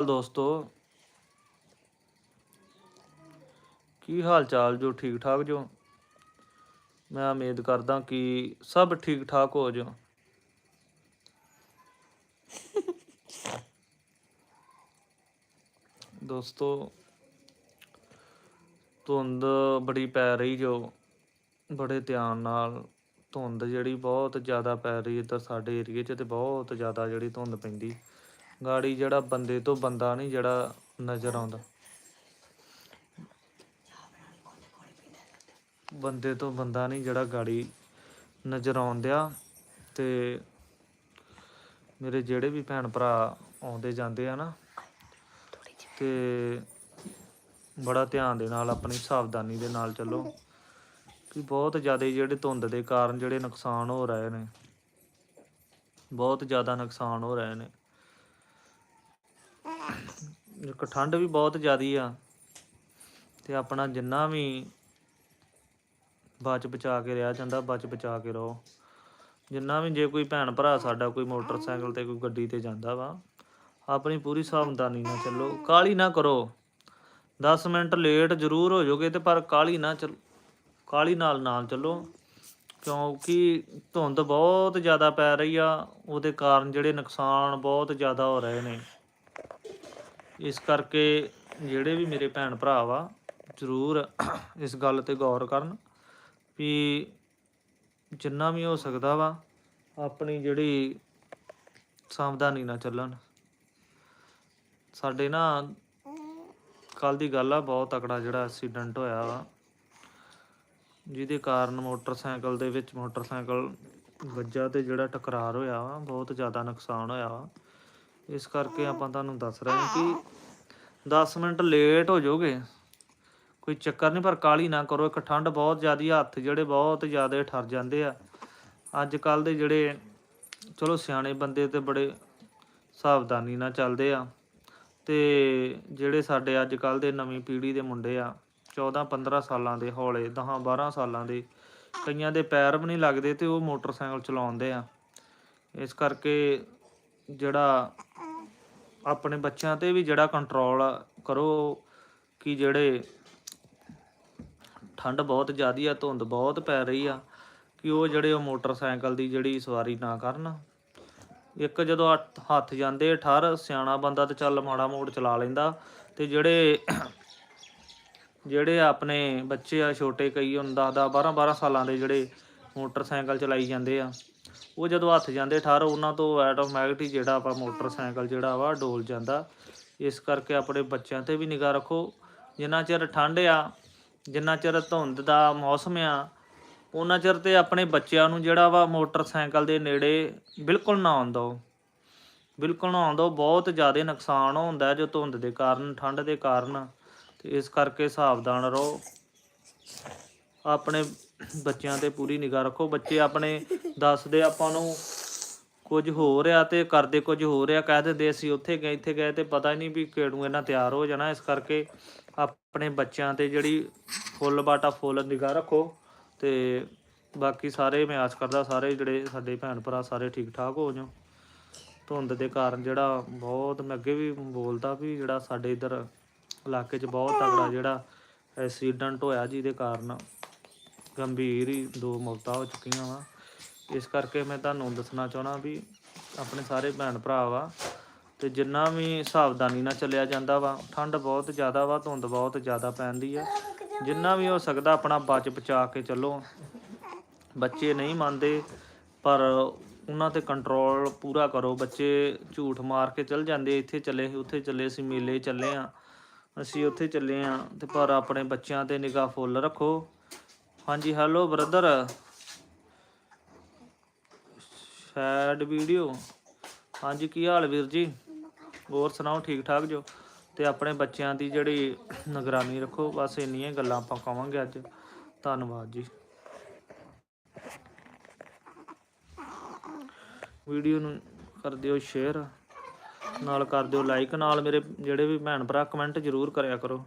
ਦੋਸਤੋ। ਕੀ ਹਾਲ ਚਾਲ ਜੋ ਠੀਕ ਠਾਕ ਜੋ? ਮੈਂ ਉਮੀਦ ਕਰਦਾ ਕਿ ਸਭ ਠੀਕ ਠਾਕ ਹੋ ਜੋ। ਦੋਸਤੋ, ਧੁੰਦ ਬੜੀ ਪੈ ਰਹੀ ਜੋ। ਬੜੇ ਧਿਆਨ ਨਾਲ ਧੁੰਦ ਜਿਹੜੀ ਬਹੁਤ ਜ਼ਿਆਦਾ ਪੈ ਰਹੀ ਇੱਧਰ ਸਾਡੇ ਏਰੀਏ 'ਚ ਤੇ ਬਹੁਤ ਜ਼ਿਆਦਾ ਜਿਹੜੀ ਧੁੰਦ ਪੈਂਦੀ। ਗਾੜੀ ਜਿਹੜਾ ਬੰਦੇ ਤੋਂ ਬੰਦਾ ਨਹੀਂ ਜਿਹੜਾ ਨਜ਼ਰ ਆਉਂਦਾ। ਬੰਦੇ ਤੋਂ ਬੰਦਾ ਨਹੀਂ ਜਿਹੜਾ ਗਾੜੀ ਨਜ਼ਰ ਆਉਂਦਿਆ ਤੇ ਮੇਰੇ ਜਿਹੜੇ ਵੀ ਭੈਣ ਭਰਾ ਆਉਂਦੇ ਜਾਂਦੇ ਆ ਨਾ, ਤੇ ਬੜਾ ਧਿਆਨ ਦੇ ਨਾਲ ਆਪਣੀ ਸਾਵਧਾਨੀ ਦੇ ਨਾਲ ਚੱਲੋ ਕਿ ਬਹੁਤ ਜ਼ਿਆਦਾ ਜਿਹੜੇ ਧੁੰਦ ਦੇ ਕਾਰਨ ਜਿਹੜੇ ਨੁਕਸਾਨ ਹੋ ਰਹੇ ਨੇ, ਬਹੁਤ ਜ਼ਿਆਦਾ ਨੁਕਸਾਨ ਹੋ ਰਹੇ ਨੇ। ਇੱਕ ਠੰਡ ਵੀ ਬਹੁਤ ਜ਼ਿਆਦੀ ਆ। ਤੇ ਆਪਣਾ ਜਿੰਨਾ ਵੀ ਬਚ ਬਚਾ ਕੇ ਰਿਹਾ, ਜਾਂਦਾ ਬਚ ਬਚਾ ਕੇ ਰਹੋ। ਜਿੰਨਾ ਵੀ ਜੇ ਕੋਈ ਭੈਣ ਭਰਾ ਸਾਡਾ ਕੋਈ ਮੋਟਰਸਾਈਕਲ ਤੇ, ਕੋਈ ਗੱਡੀ ਤੇ ਜਾਂਦਾ ਵਾ, ਆਪਣੀ ਪੂਰੀ ਸਾਵਧਾਨੀ ਨਾਲ ਚੱਲੋ। ਕਾਲੀ ਨਾ ਕਰੋ। 10 ਮਿੰਟ ਲੇਟ ਜ਼ਰੂਰ ਹੋ ਜਾਓਗੇ ਤੇ ਪਰ ਕਾਲੀ ਨਾ ਚੱਲ ਕਾਲੀ ਨਾਲ ਨਾਲ ਚੱਲੋ। ਕਿਉਂਕਿ ਧੁੰਦ ਬਹੁਤ ਜ਼ਿਆਦਾ ਪੈ ਰਹੀ ਆ, ਉਹਦੇ ਕਾਰਨ ਜਿਹੜੇ ਨੁਕਸਾਨ ਬਹੁਤ ਜ਼ਿਆਦਾ ਹੋ ਰਹੇ ਨੇ। ਇਸ ਕਰਕੇ ਜਿਹੜੇ ਵੀ ਮੇਰੇ ਭੈਣ ਭਰਾ ਵਾ, ਜ਼ਰੂਰ ਇਸ ਗੱਲ ਤੇ ਗੌਰ ਕਰਨ ਵੀ ਜਿੰਨਾ ਵੀ ਹੋ ਸਕਦਾ ਵਾ, ਆਪਣੀ ਜਿਹੜੀ ਸਾਵਧਾਨੀ ਨਾਲ ਚੱਲਣ। ਸਾਡੇ ਨਾ ਕੱਲ ਦੀ ਗੱਲ ਆ, ਬਹੁਤ ਤਕੜਾ ਜਿਹੜਾ ਐਕਸੀਡੈਂਟ ਹੋਇਆ ਵਾ, ਜਿਹਦੇ ਕਾਰਨ ਮੋਟਰਸਾਈਕਲ ਦੇ ਵਿੱਚ ਮੋਟਰਸਾਈਕਲ ਵੱਜਾ ਤੇ ਜਿਹੜਾ ਟਕਰਾਰ ਹੋਇਆ ਵਾ, ਬਹੁਤ ਜ਼ਿਆਦਾ ਨੁਕਸਾਨ ਹੋਇਆ ਵਾ। ਇਸ ਕਰਕੇ ਆਪਾਂ ਤੁਹਾਨੂੰ ਦੱਸ ਰਹੇ ਹਾਂ ਕਿ 10 ਮਿੰਟ ਲੇਟ ਹੋ ਜਾਓਗੇ। ਕੋਈ ਚੱਕਰ ਨਹੀਂ, ਪਰ ਕਾਲੀ ਨਾ ਕਰੋ। ਇੱਕ ਠੰਡ ਬਹੁਤ ਜ਼ਿਆਦੀ ਹੱਥ ਜਿਹੜੇ ਬਹੁਤ ਜ਼ਿਆਦਾ ਠਰ ਜਾਂਦੇ ਆ। ਅੱਜ ਕੱਲ ਦੇ ਜਿਹੜੇ, ਚਲੋ ਸਿਆਣੇ ਬੰਦੇ ਤੇ ਬੜੇ ਸਾਵਧਾਨੀ ਨਾਲ ਚੱਲਦੇ ਆ। ਤੇ ਜਿਹੜੇ ਸਾਡੇ ਅੱਜ ਕੱਲ ਦੇ ਨਵੀਂ ਪੀੜ੍ਹੀ ਦੇ ਮੁੰਡੇ ਆ 14 15 ਸਾਲਾਂ ਦੇ ਹੌਲੇ 10 12 ਸਾਲਾਂ ਦੇ, ਕਈਆਂ ਦੇ ਪੈਰ ਵੀ ਨਹੀਂ ਲੱਗਦੇ ਤੇ ਉਹ ਮੋਟਰਸਾਈਕਲ ਚਲਾਉਂਦੇ ਆ। ਇਸ ਕਰਕੇ ਜਿਹੜਾ ਆਪਣੇ ਬੱਚਿਆਂ ਤੇ ਵੀ ਜਿਹੜਾ ਕੰਟਰੋਲ ਕਰੋ ਕਿ ਜਿਹੜੇ ਠੰਡ ਬਹੁਤ ਜ਼ਿਆਦੀ ਆ, ਧੁੰਦ ਬਹੁਤ ਪੈ ਰਹੀ ਆ, ਕਿ ਉਹ ਜਿਹੜੇ ਉਹ ਮੋਟਰਸਾਈਕਲ ਦੀ ਜਿਹੜੀ ਸਵਾਰੀ ਨਾ ਕਰਨ। ਇੱਕ ਜਦੋਂ ਹੱਥ- ਹੱਥ ਜਾਂਦੇ ਠਰ, ਸਿਆਣਾ ਬੰਦਾ ਤੇ ਚੱਲ ਮਾੜਾ ਮੋੜ ਚਲਾ ਲੈਂਦਾ ਤੇ ਜਿਹੜੇ ਜਿਹੜੇ ਆਪਣੇ ਬੱਚੇ ਆ, ਛੋਟੇ ਕਈ ਹੁਣ 10 10 12 12 ਸਾਲਾਂ ਦੇ ਜਿਹੜੇ ਮੋਟਰਸਾਈਕਲ ਚਲਾਈ ਜਾਂਦੇ ਆ ਉਹ ਜਦੋਂ ਹੱਥ ਜਾਂਦੇ ਠਰ, ਉਹਨਾਂ ਤੋਂ ਆਟੋਮੈਟਿਕ ਹੀ ਜਿਹੜਾ ਆਪਾਂ ਮੋਟਰਸਾਈਕਲ ਜਿਹੜਾ ਵਾ ਡੋਲ ਜਾਂਦਾ। ਇਸ ਕਰਕੇ ਆਪਣੇ ਬੱਚਿਆਂ ਤੇ ਵੀ ਨਿਗਾਹ ਰੱਖੋ। ਜਿੰਨਾ ਚਿਰ ਠੰਡ ਆ, ਜਿੰਨਾ ਚਿਰ ਧੁੰਦ ਦਾ ਮੌਸਮ ਆ, ਉਹਨਾਂ ਚਿਰ ਤੇ ਆਪਣੇ ਬੱਚਿਆਂ ਨੂੰ ਜਿਹੜਾ ਵਾ ਮੋਟਰਸਾਈਕਲ ਦੇ ਨੇੜੇ ਬਿਲਕੁਲ ਨਾ ਆਉਣ ਦਿਓ। ਬਿਲਕੁਲ ਨਾ ਆਉਣ ਦਿਓ, ਬਹੁਤ ਜ਼ਿਆਦਾ ਨੁਕਸਾਨ ਹੁੰਦਾ ਜੋ ਧੁੰਦ ਦੇ ਕਾਰਨ, ਠੰਡ ਦੇ ਕਾਰਨ। ਤੇ ਇਸ ਕਰਕੇ ਸਾਵਧਾਨ ਰਹੋ। ਆਪਣੇ ਬੱਚਿਆਂ ਤੇ ਪੂਰੀ ਨਿਗਾਹ ਰੱਖੋ। ਬੱਚੇ ਆਪਣੇ ਦੱਸਦੇ ਆਪਾਂ ਨੂੰ ਕੁਝ ਹੋ ਰਿਹਾ ਤੇ ਕਰਦੇ ਕੁਝ ਹੋ ਰਿਹਾ, ਕਹਿ ਦਿੰਦੇ ਅਸੀਂ ਉੱਥੇ ਗਏ, ਇੱਥੇ ਗਏ ਤੇ ਪਤਾ ਹੀ ਨਹੀਂ ਵੀ ਕਿਹੜੂ ਇਹਨਾਂ ਤਿਆਰ ਹੋ ਜਾਣਾ, ਇਸ ਕਰਕੇ ਆਪਣੇ ਬੱਚਿਆਂ ਤੇ ਜਿਹੜੀ ਫੁੱਲ ਬਾਟਾ ਫੁੱਲ ਨਿਗਾਹ ਰੱਖੋ ਤੇ ਬਾਕੀ ਸਾਰੇ, ਮੈਂ ਆਸ ਕਰਦਾ ਸਾਰੇ ਜਿਹੜੇ ਸਾਡੇ ਭੈਣ ਭਰਾ ਸਾਰੇ ਠੀਕ ਠਾਕ ਹੋ ਜਾਓ ਧੁੰਦ ਦੇ ਕਾਰਨ ਜਿਹੜਾ ਬਹੁਤ, ਮੈਂ ਅੱਗੇ ਵੀ ਬੋਲਦਾ ਵੀ ਜਿਹੜਾ ਸਾਡੇ ਇਧਰ ਇਲਾਕੇ 'ਚ ਬਹੁਤ ਤਗੜਾ ਜਿਹੜਾ ਐਕਸੀਡੈਂਟ ਹੋਇਆ ਜਿਹਦੇ ਕਾਰਨ ਗੰਭੀਰ ਹੀ ਦੋ ਮੌਤਾਂ ਹੋ ਚੁੱਕੀਆਂ ਵਾ। ਇਸ ਕਰਕੇ ਮੈਂ ਤੁਹਾਨੂੰ ਦੱਸਣਾ ਚਾਹਣਾ ਵੀ ਆਪਣੇ ਸਾਰੇ ਭੈਣ ਭਰਾ ਵਾ ਤੇ ਜਿੰਨਾ ਵੀ ਸਾਵਧਾਨੀ ਨਾਲ ਚੱਲਿਆ ਜਾਂਦਾ ਵਾ, ਠੰਡ ਬਹੁਤ ਜ਼ਿਆਦਾ ਵਾ, ਧੁੰਦ ਬਹੁਤ ਜ਼ਿਆਦਾ ਪੈਂਦੀ ਆ। ਜਿੰਨਾ ਵੀ ਹੋ ਸਕਦਾ ਆਪਣਾ ਬਚ ਬਚਾ ਕੇ ਚੱਲੋ। ਬੱਚੇ ਨਹੀਂ ਮੰਨਦੇ, ਪਰ ਉਹਨਾਂ ਤੇ ਕੰਟਰੋਲ ਪੂਰਾ ਕਰੋ। ਬੱਚੇ ਝੂਠ ਮਾਰ ਕੇ ਚੱਲ ਜਾਂਦੇ ਇੱਥੇ ਚੱਲੇ ਸੀ ਉੱਥੇ ਚੱਲੇ ਸੀ ਮੇਲੇ ਚੱਲੇ ਆ, ਅਸੀਂ ਉੱਥੇ ਚੱਲੇ ਆ, ਤੇ ਪਰ ਆਪਣੇ ਬੱਚਿਆਂ ਤੇ ਨਿਗਾਹ ਫੁੱਲ ਰੱਖੋ। ਹਾਂਜੀ ਹੈਲੋ ਬ੍ਰਦਰ ਸੈਡ ਵੀਡੀਓ ਹਾਂਜੀ, ਕੀ ਹਾਲ ਵੀਰ ਜੀ? ਹੋਰ ਸੁਣਾਓ, ਠੀਕ ਠਾਕ ਜੋ? ਤੇ ਆਪਣੇ ਬੱਚਿਆਂ ਦੀ ਜਿਹੜੀ ਨਿਗਰਾਨੀ ਰੱਖੋ, ਬਸ ਇੰਨੀਆਂ ਗੱਲਾਂ ਆਪਾਂ ਕਵਾਂਗੇ ਅੱਜ। ਧੰਨਵਾਦ ਜੀ। ਵੀਡੀਓ ਨੂੰ ਕਰ ਦਿਓ ਸ਼ੇਅਰ ਨਾਲ ਕਰ ਦਿਓ ਲਾਈਕ ਨਾਲ ਮੇਰੇ ਜਿਹੜੇ ਵੀ ਭੈਣ ਭਰਾ ਕਮੈਂਟ ਜ਼ਰੂਰ ਕਰਿਆ ਕਰੋ।